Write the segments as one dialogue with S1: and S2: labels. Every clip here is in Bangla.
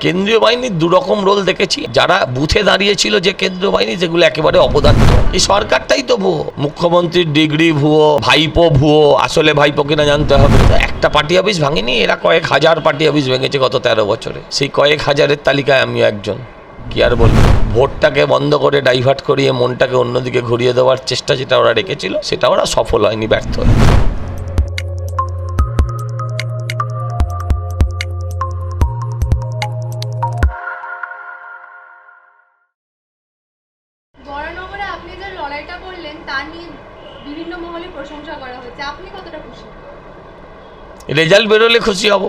S1: কেন্দ্রীয় বাহিনীর দুরকম রোল দেখেছি। যারা বুথে দাঁড়িয়েছিল যে কেন্দ্রীয় বাহিনী, যেগুলো একেবারে অপদার্থ। এই সরকারটাই তো ভুয়ো। মুখ্যমন্ত্রীর ডিগ্রি ভুয়ো, ভাইপো ভুয়ো, আসলে ভাইপো কিনা জানতে হবে। একটা পার্টি অফিস ভাঙেনি, এরা কয়েক হাজার পার্টি অফিস ভেঙেছে গত তেরো বছরে। সেই কয়েক হাজারের তালিকায় আমিও একজন। কি আর বলব? ভোটটাকে বন্ধ করে ডাইভার্ট করিয়ে মনটাকে অন্যদিকে ঘুরিয়ে দেওয়ার চেষ্টা যেটা ওরা রেখেছিল, সেটা ওরা সফল হয়নি, ব্যর্থ
S2: বরানগরে আপনি যে লড়াইটা করলেন, তা নিয়ে বিভিন্ন মহলে প্রশংসা করা হচ্ছে আপনি কতটা খুশি?
S1: রেজাল্ট বেরোলে খুশি হব।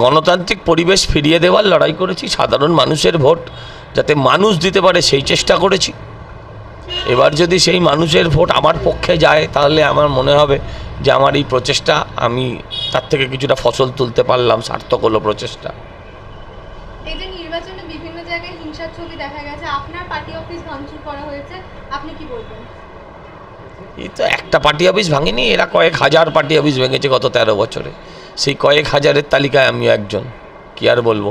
S1: গণতান্ত্রিক পরিবেশ ফিরিয়ে দেওয়ার লড়াই করেছি, সাধারণ মানুষের ভোট যাতে মানুষ দিতে পারে, সেই চেষ্টা করেছি। এবার যদি সেই মানুষের ভোট আমার পক্ষে যায়, তাহলে আমার মনে হবে যে আমার এই প্রচেষ্টা, আমি তার থেকে কিছুটা ফসল তুলতে পারলাম, সার্থক হলো প্রচেষ্টা
S2: এই যে নির্বাচনে বিভিন্ন জায়গায় হিংসার ছবি দেখা গেছে, আপনার পার্টি অফিস ভাঙচুর করা হয়েছে, আপনি কি বলবেন?
S1: এই তো একটা পার্টি অফিস ভাঙেনি, এরা কয়েক হাজার পার্টি অফিস ভেঙেছে গত তেরো বছরে। সেই কয়েক হাজারের তালিকায় আমিও একজন, কি আর বলব?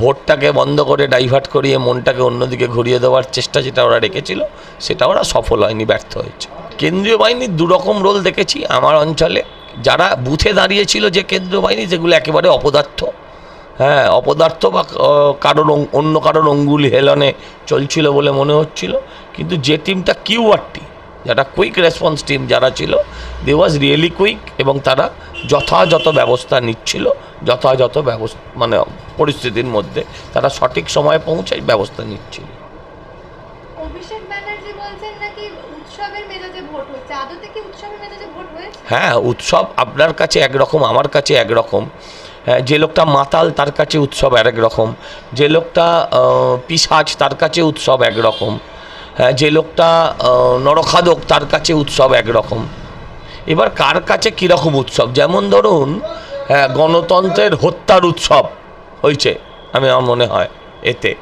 S1: ভোটটাকে বন্ধ করে ডাইভার্ট করিয়ে মনটাকে অন্যদিকে ঘুরিয়ে দেওয়ার চেষ্টা যেটা ওরা রেখেছিল, সেটা ওরা সফল হয়নি, ব্যর্থ হয়েছে। কেন্দ্রীয় বাহিনীর দুরকম রোল দেখেছি আমার অঞ্চলে, যারা বুথে দাঁড়িয়েছিল যে কেন্দ্রীয় বাহিনী, যেগুলো একেবারে অপদার্থ হ্যাঁ অপদার্থ বা কারোর অন্য কারোর অঙ্গুল হেলনে চলছিল বলে মনে হচ্ছিল। কিন্তু যে টিমটা কিউআরটি যারা কুইক রেসপন্স টিম যারা ছিল দে ওয়াজ রিয়েলি কুইক এবং তারা যথাযথ ব্যবস্থা নিচ্ছিল। যথাযথ ব্যবস্থা মানে পরিস্থিতির মধ্যে তারা সঠিক সময়ে পৌঁছায় ব্যবস্থা নিচ্ছিল। হ্যাঁ উৎসব আপনার কাছে একরকম আমার কাছে একরকম। যে লোকটা মাতাল, তার কাছে উৎসব আরেক রকম যে লোকটা পিশাচ তার কাছে উৎসব একরকম। হ্যাঁ যে লোকটা নরখাদক, তার কাছে উৎসব একরকম। এবার কার কাছে কীরকম উৎসব? যেমন ধরুন গণতন্ত্রের হত্যার উৎসব হয়েছে, আমি আমার মনে হয়, এতে।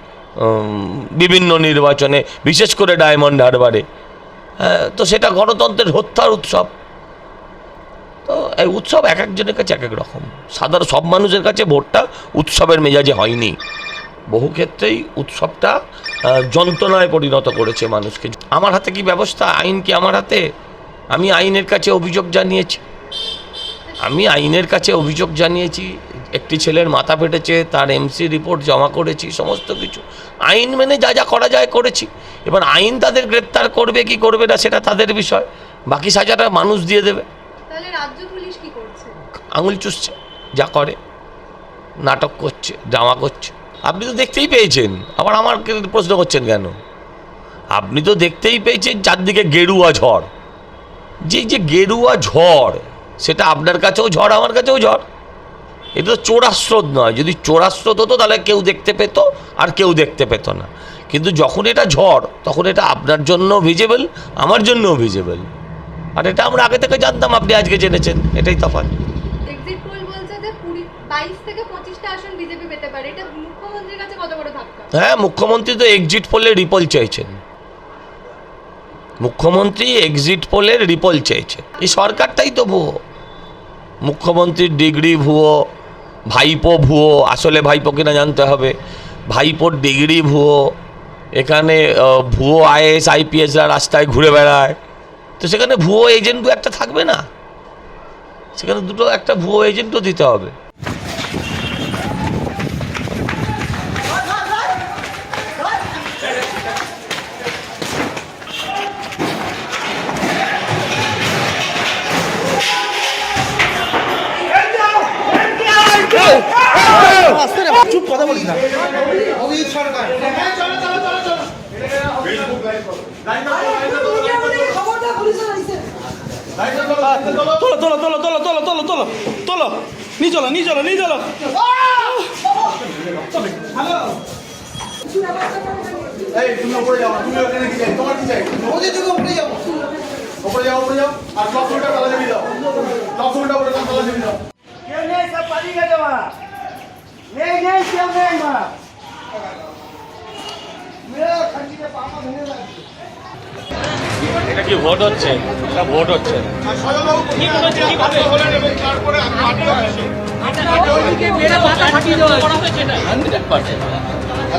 S1: বিভিন্ন নির্বাচনে, বিশেষ করে ডায়মন্ড হারবারে। তো সেটা গণতন্ত্রের হত্যার উৎসব। তো, এই উৎসব এক একজনের কাছে এক এক রকম। সাধারণ সব মানুষের কাছে ভোটটা উৎসবের মেজাজে হয়নি। বহু ক্ষেত্রেই উৎসবটা যন্ত্রণায় পরিণত করেছে মানুষকে। আমার হাতে কি ব্যবস্থা? আইন কি আমার হাতে? আমি আইনের কাছে অভিযোগ জানিয়েছি। আমি আইনের কাছে অভিযোগ জানিয়েছি, একটি ছেলের মাথা ফেটেছে, তার এমসি রিপোর্ট জমা করেছি, সমস্ত কিছু। আইন মেনে যা যা করা যায় করেছি। এবার আইন তাদের গ্রেপ্তার করবে, কি করবে না, সেটা তাদের বিষয়। বাকি সাজাটা মানুষ দিয়ে দেবে।
S2: তাহলে রাজ্য পুলিশ কি করছে?
S1: আঙুল চুষছে, যা করে, নাটক করছে, ড্রামা করছে। আপনি তো দেখতেই পেয়েছেন, আবার আমার প্রশ্ন করছেন কেন? আপনি তো দেখতেই পেয়েছেন চারদিকে গেরুয়া ঝড়। যে যে গেরুয়া ঝড়, সেটা আপনার কাছেও ঝড়, আমার কাছেও ঝড়। এটা তো চোরাস্রোত নয়, যদি চোরাস্রোত হতো, তাহলে কেউ দেখতে পেত, আর কেউ দেখতে পেত না। কিন্তু যখন এটা ঝড়, তখন এটা আপনার জন্য ভিজেবল আমার জন্যও ভিজেবল আর এটা আমরা আগে থেকে জানতাম আপনি আজকে জেনেছেন এটাই তফাৎ। হ্যাঁ মুখ্যমন্ত্রী তো এক্সিট পোলে রিপোল চাইছেন। মুখ্যমন্ত্রী এক্সিট পোলের রিপোল চাইছেন। এই সরকারটাই তো ভুয়ো। মুখ্যমন্ত্রীর ডিগ্রি ভুয়ো ভাইপো ভুয়ো আসলে ভাইপো কিনা জানতে হবে। ভাইপোর ডিগ্রি ভুয়ো এখানে ভুয়ো আইএস আইপিএসরা রাস্তায় ঘুরে বেড়ায়। তো সেখানে ভুয়ো এজেন্টও একটা থাকবে না। সেখানে দুটো একটা ভুয়ো এজেন্টও দিতে হবে।
S3: চুপ কথা বলিস না তোলো তোলো তোলো তোলো তোলো তোলো তোলো তোলো। নিয়ে চলো নিয়ে চলো নিয়ে চলো।
S4: এই তুমি উপরে যাও তুমি ওখানে কি চাই তোমার কি চাই? ওদের থেকে উপরে যাও। উপরে যাও উপরে যাও। আর সব ফুলটা তালা চাবি দাও। সব ফুলটা উপরে তালা চাবি দাও।
S5: কেউ নেই সব পালিয়ে গেছে মা। নেই নেই কেউ নেই মা।
S6: এটা কি ভোট হচ্ছে? এটা ভোট হচ্ছে।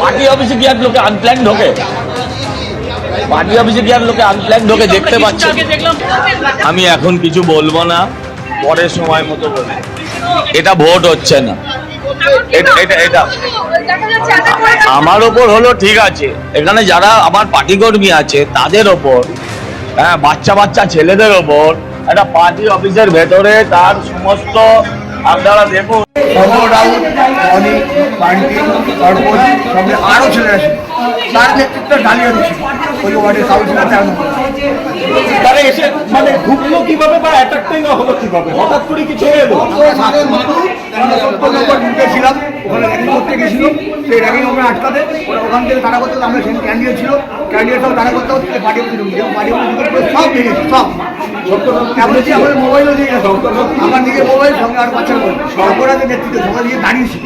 S6: পার্টি অফিসে কি আর লোকে আনপ্ল্যান ঢোকে। পার্টি অফিসে কি আর লোকে আনপ্ল্যান ঢোকে দেখতে পাচ্ছে আমি এখন কিছু বলব না পরের সময় মতো বলব। এটা ভোট হচ্ছে না। আমার ওপর হলো ঠিক আছে, এখানে যারা আমার পার্টি কর্মী আছে, তাদের ওপর হ্যাঁ বাচ্চা বাচ্চা ছেলেদের ওপর, একটা পার্টি অফিসের ভেতরে তার সমস্ত আপনারা দেখুন
S5: সঙ্গে আরও ছেলে তার নেতৃত্বে ঢালিয়ে দিচ্ছি ওই ওয়ার্ডের কাউন্সিলর তেরো
S1: মানে কীভাবে বা অ্যাটাকটাই না হলো কীভাবে? হঠাৎ করে এলো
S5: ঢুকেছিলাম ওখানে র্যাগিং করতে গেছিল। সেই র্যাগিং আমরা আটকাতে ওরা ওখান থেকে তারা করতে আমরা সেখানে ক্যান্ডিডেট ছিল। ক্যান্ডিডেট সব তারা করতে হচ্ছে পার্টি সব সব। আমাদের মোবাইলও দিয়ে গেছে? আমার দিকে মোবাইল সঙ্গে আর মোবাইল সরকারের নেতৃত্বে, সবাই দিয়ে দাঁড়িয়েছিল